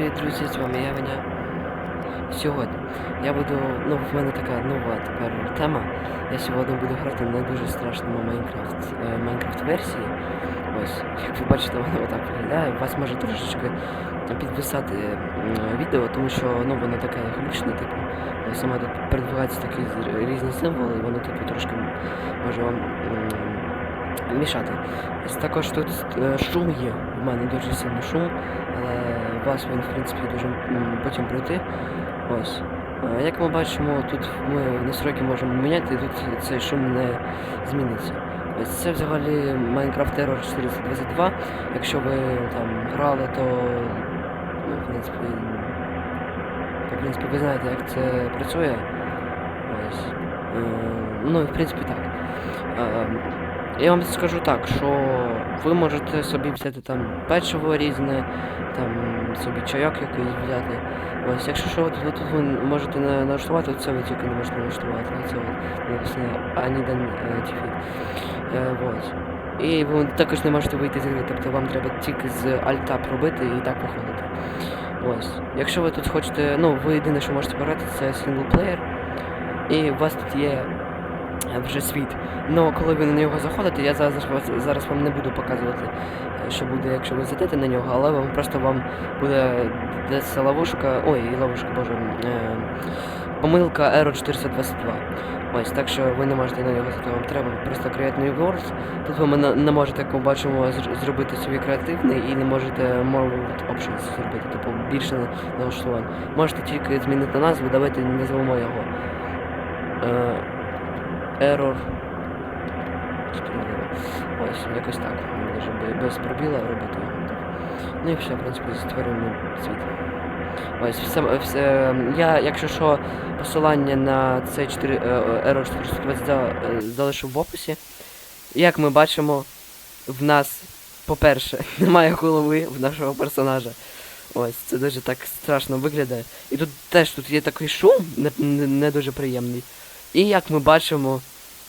привіт, друзі, з вами я Ваня. Сьогодні я буду, ну, в мене така нова тепер тема. Я сьогодні буду грати на дуже страшному Майнкрафт, е, Майнкрафт версії. Ось, як ви бачите, воно отак виглядає. Вас може трошечки підписати відео, тому що ну, воно таке глючне, типу. е, Саме тут передвигаються такі різні символи, і воно типу трошки може вам мішати. Також тут е, шум є. У мене дуже сильний шум, але вас він, в принципі, дуже потім пройти. Ось. Е, Як ми бачимо, тут ми настройки можемо міняти, і тут цей шум не зміниться. Ось це взагалі Minecraft Terror 422. Якщо ви там грали, то ну, в принципі, в принципі ви знаєте, як це працює. Ось. Е, Ну і в принципі так. Я вам скажу так, що ви можете собі взяти там печиво різне, там собі чайок якийсь взяти. Ось, якщо що, то тут ви можете налаштувати, це ви тільки не можете налаштувати. Це от написано Defeat. Е. І ви також не можете вийти з гри, тобто вам треба тільки з альта пробити і так виходити. Ось. Якщо ви тут хочете, ну, ви єдине, що можете пограти, це синглплеєр. І у вас тут є вже світ. Ну, коли ви на нього заходите, я зараз, зараз вам не буду показувати, е, що буде, якщо ви зайдете на нього, але вам просто вам буде десь ловушка. Ой, ловушка, боже. Е, помилка Error 422. Ось, так що ви не можете на нього зайти, вам треба просто Create New World. Тут ви не, не можете, як ми бачимо, зробити собі креативний і не можете More World Options зробити, типу більше на- налаштувань. Можете тільки змінити назву, давайте назвемо його. Е, Error. Ось, якось так. Може бе- без пробіла робити. Ну і все, в принципі, створюємо світ. Ось, все, я, якщо що, посилання на цей 4, е, е, Error 422 е, залишу в описі. Як ми бачимо, в нас, по-перше, немає голови в нашого персонажа. Ось, це дуже так страшно виглядає. І тут теж тут є такий шум, не, не, не дуже приємний. І як ми бачимо,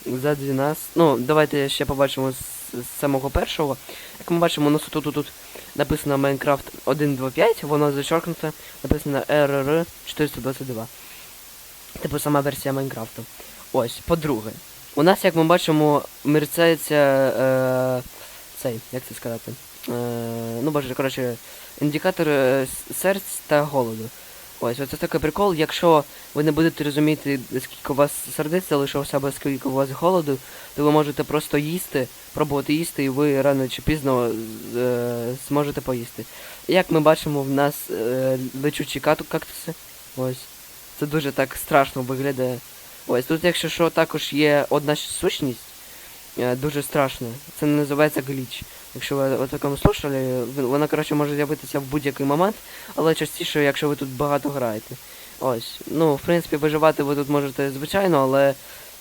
ззаді нас. Ну, давайте ще побачимо з, з самого першого. Як ми бачимо, у нас тут, тут, тут написано Minecraft 1.2.5, воно зачеркнуто, написано RR 422. Типу сама версія Майнкрафту. Ось, по-друге, у нас, як ми бачимо, мерцається е, цей, як це сказати? Е, ну, боже, коротше, індикатор е, серць та голоду. Ось, оце такий прикол, якщо ви не будете розуміти, скільки у вас сердець залишилося або скільки у вас голоду, то ви можете просто їсти, пробувати їсти, і ви рано чи пізно е, зможете поїсти. Як ми бачимо, в нас е, лечучі кактуси. Ось. Це дуже так страшно виглядає. Ось тут, якщо що, також є одна сущність. е, Дуже страшна. Це називається гліч. Якщо ви о такому слушали, вона, коротше, може з'явитися в будь-який момент, але частіше, якщо ви тут багато граєте. Ось. Ну, в принципі, виживати ви тут можете звичайно, але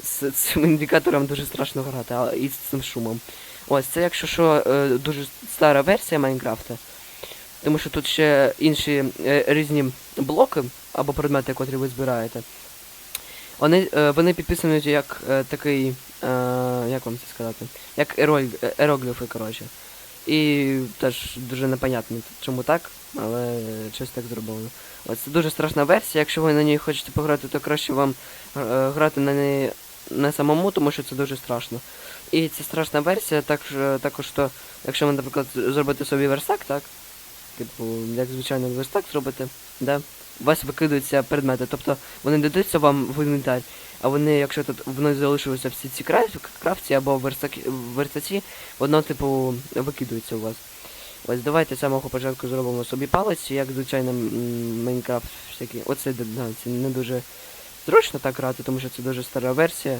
з цим індикатором дуже страшно грати, а і з цим шумом. Ось, це якщо що, е, дуже стара версія Майнкрафта. Тому що тут ще інші е, різні блоки або предмети, котрі ви збираєте. Вони, е, вони підписані як такий. Е, як вам це сказати? Як е, ерогліфи, коротше. І теж дуже непонятно, чому так, але щось так зроблено. Ось це дуже страшна версія. Якщо ви на ній хочете пограти, то краще вам е, грати на неї не самому, тому що це дуже страшно. І ця страшна версія, також, також то, якщо ви, наприклад, зробите собі верстак, так? Типу, як звичайно верстак зробите, да? У вас викидаються предмети. Тобто вони дадуться вам в інвентар, а вони, якщо тут вони залишилися всі ці краф- крафті або верстаці, воно, типу, викидується у вас. Ось давайте з самого початку зробимо собі палець, як звичайно Майнкрафт всякий. Оце да, це не дуже зручно так грати, тому що це дуже стара версія.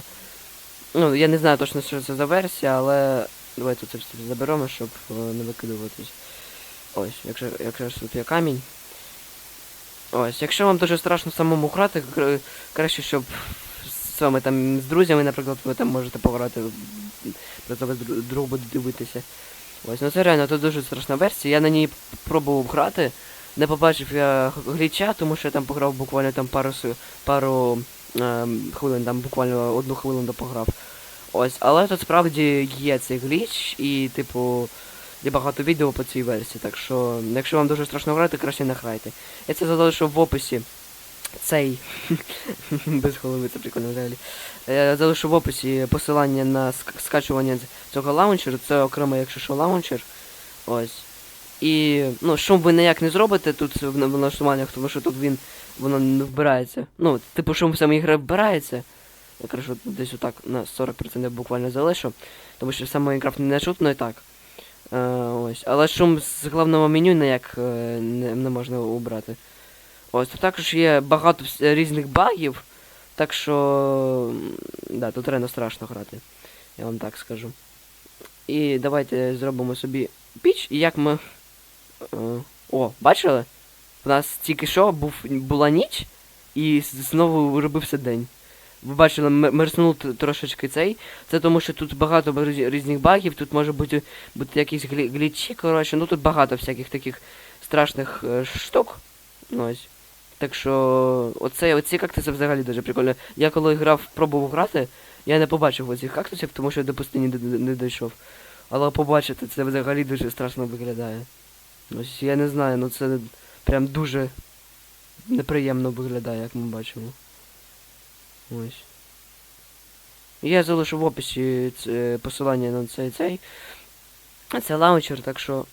Ну, я не знаю точно, що це за версія, але давайте це все заберемо, щоб е, не викидуватись. Ось, якщо, якщо тут є камінь. Ось, якщо вам дуже страшно самому грати, краще, щоб з вами там з друзями, наприклад, ви там можете пограти, просто дру- друг буде дивитися. Ось, ну це реально тут дуже страшна версія. Я на ній пробував грати. Не побачив я гліча, тому що я там пограв буквально там пару пару ем, хвилин, там буквально одну хвилину пограв. Ось, але тут справді є цей гліч, і, типу, є багато відео по цій версії, так що, якщо вам дуже страшно грати, краще не грайте. Я це залишу в описі. Цей. Без голови, це прикольно взагалі. Я залишу в описі посилання на ск- скачування цього лаунчеру. Це окремо, якщо що, лаунчер. Ось. І ну, шум ви ніяк не зробите тут в на- в налаштуваннях, тому що тут він воно не вбирається. Ну, типу шум самої гри вбирається. Я кажу, десь отак на 40% буквально залишу. Тому що сам Майнкрафт не чутно і так. Е, ось. Але шум з головного меню ніяк е, не, не можна убрати. Ось, тут також є багато різних багів. Так що. Да, тут реально страшно грати. Я вам так скажу. І давайте зробимо собі піч, і як ми. Е, о, бачили? У нас тільки що був, була ніч, і знову робився день. Ви бачили, м- мерзнув трошечки цей. Це тому, що тут багато різних багів, тут може бути, бути якісь глі, глічі, коротше, ну тут багато всяких таких страшних е, штук. Ну, ось. Так що оце, оці кактуси взагалі дуже прикольно. Я коли грав, пробував грати, я не побачив оцих кактусів, тому що до пустині не дійшов. Але побачити це взагалі дуже страшно виглядає. Ось я не знаю, ну це прям дуже неприємно виглядає, як ми бачимо. Ось. Я залишу в описі ц- посилання на цей цей. А це лаунчер, так що.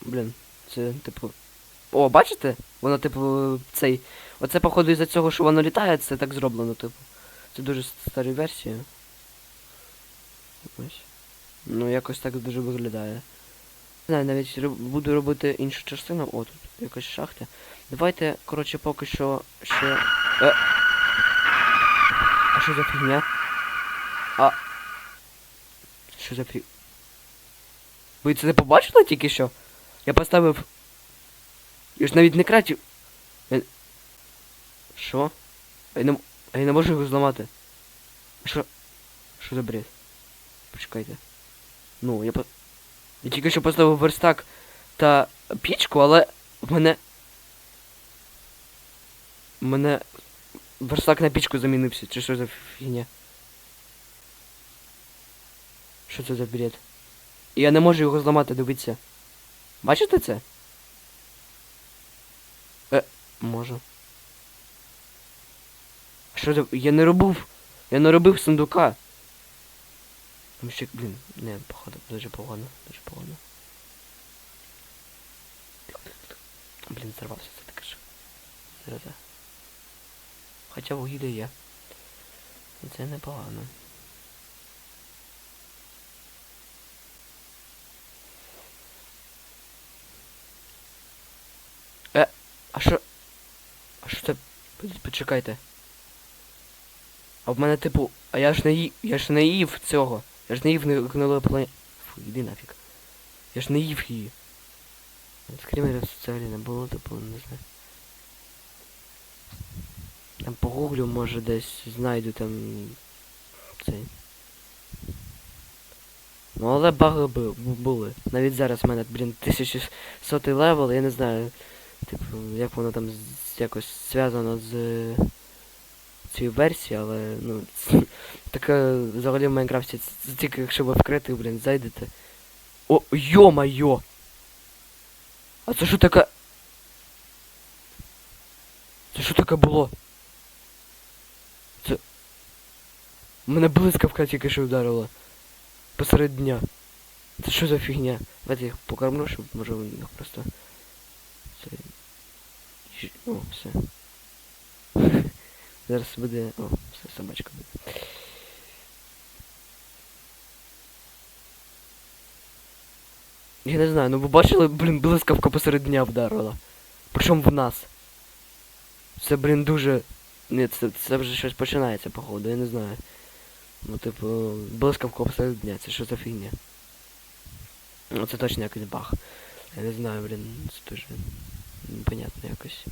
Блін, це типу. О, бачите? Воно, типу, цей. Оце, походу, із-за цього, що воно літає, це так зроблено, типу. Це дуже старі версії. Ось. Ну, якось так дуже виглядає. Знаю, навіть буду робити іншу частину. О, тут якась шахта. Давайте, коротше, поки що ще. Е. А що за фігня? А. Що за фі... Ви це не побачили тільки що? Я поставив. Я ж навіть не кратів. Я... Що? Я не... я не можу його зламати. Що? Що за бред? Почекайте. Ну, я по... Я тільки що поставив верстак та пічку, але мене. Мене верстак на пічку замінився. Чи що за фігня? Що це за бред? Я не можу його зламати, дивіться. Бачите це? Е, можу. Що за... Я не робив. Я не робив сундука. Там ще, блін, не, походу, дуже погано, дуже погано. Блін, зірвався це таке ж. Зараз. Хоча вугілля є. Це непогано. Е, а що? А що це? Почекайте. А в мене типу, а я ж не ї... я ж не їв цього. Я ж не не гнилої плані. Фу, іди нафіг. Я ж не їв її. Скрімерів взагалі не було, типу, не знаю. Там погуглю, може десь знайду там цей. Ну але баги бу- бу- були. Навіть зараз в мене, блін, 1100 левел, я не знаю, типу, як воно там якось зв'язано з цією версією, але ну ц- таке взагалі в Майнкрафті це тільки якщо ви вкритий, блін, зайдете. О, йо-майо! А це що таке? Це що таке було? Це... Мене блискавка тільки що вдарила. Посеред дня. Це що за фігня? Давайте їх покормлю, щоб може них просто. Це. О, все. Зараз буде. О, все, собачка буде. Я не знаю, ну ви бачили, блін, блискавка посеред дня вдарила. Причому в нас. Це, блін, дуже. Ні, це, це вже щось починається, походу, я не знаю. Ну, типу, блискавка посеред дня, це що за фігня? Ну, це точно якийсь баг. Я не знаю, блін, це дуже непонятно якось.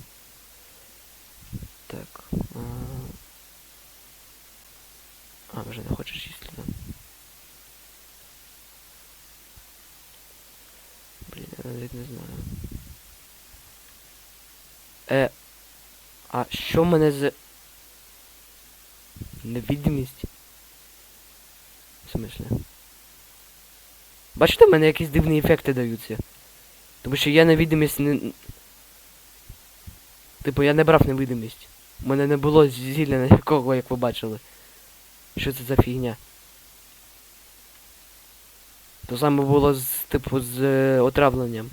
Так. А, вже не хочеш їсти, да? Блін, я навіть не знаю. Е. А що мене з... Невидимість? В смысле? Бачите, в мене якісь дивні ефекти даються. Тому що я невидимість не. Типу, я не брав невидимість. У мене не було зілля якого, як ви бачили. Що це за фігня? То саме було з, типу, з е, отравленням.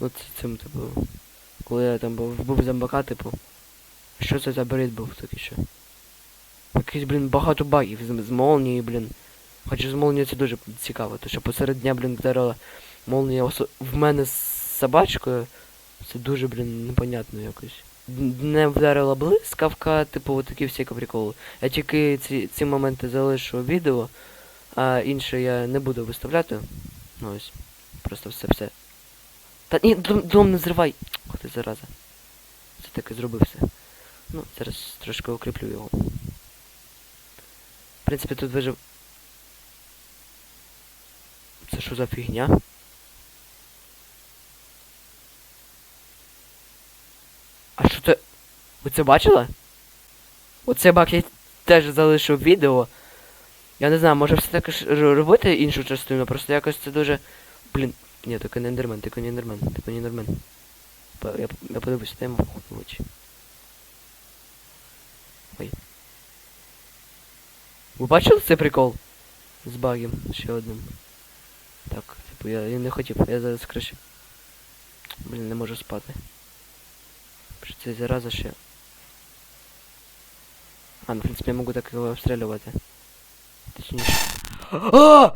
Ну, це цим, типу. Коли я там був, вбив зомбака, типу. Що це за бред був такий що? Якийсь, блін, багато багів з, з молнії, блін. Хоча з молнії це дуже цікаво, то що посеред дня, блін, вдарила молнія осо... в мене з собачкою. Це дуже, блін, непонятно якось. Не вдарила блискавка, типу, такі всякі приколи. Я тільки ці, ці моменти залишу відео, а інше я не буду виставляти. Ну ось. Просто все все. Та ні, дом, дом не зривай! Ох ти зараза. Це таки зробив все. Ну, зараз трошки укріплю його. В принципі, тут вижив. Це що за фігня? А що це? Ви це бачили? Оце баг я теж залишив відео. Я не знаю, може все таки ж робити іншу частину, просто якось це дуже. Блін. Ні, тільки не ендермен, тільки не ендермен, тільки не ендермен. Я, я подивлюся, дай йому в очі. Ой. Ви бачили цей прикол? З багом ще одним. Так, типу, я, я не хотів, я зараз краще. Блін, не можу спати. Що це зараза ще. А, ну, в принципі, я можу так його обстрілювати. Точніше. А!